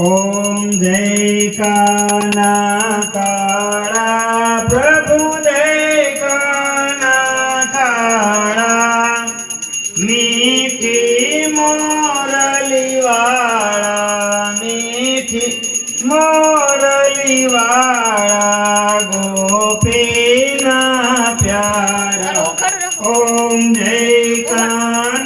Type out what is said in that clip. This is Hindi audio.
ओम जय काना प्रभु जय का काड़ा मीठी मोरली वाड़ा मीठी मोरली वाड़ा गोपीना प्यारा ओम जय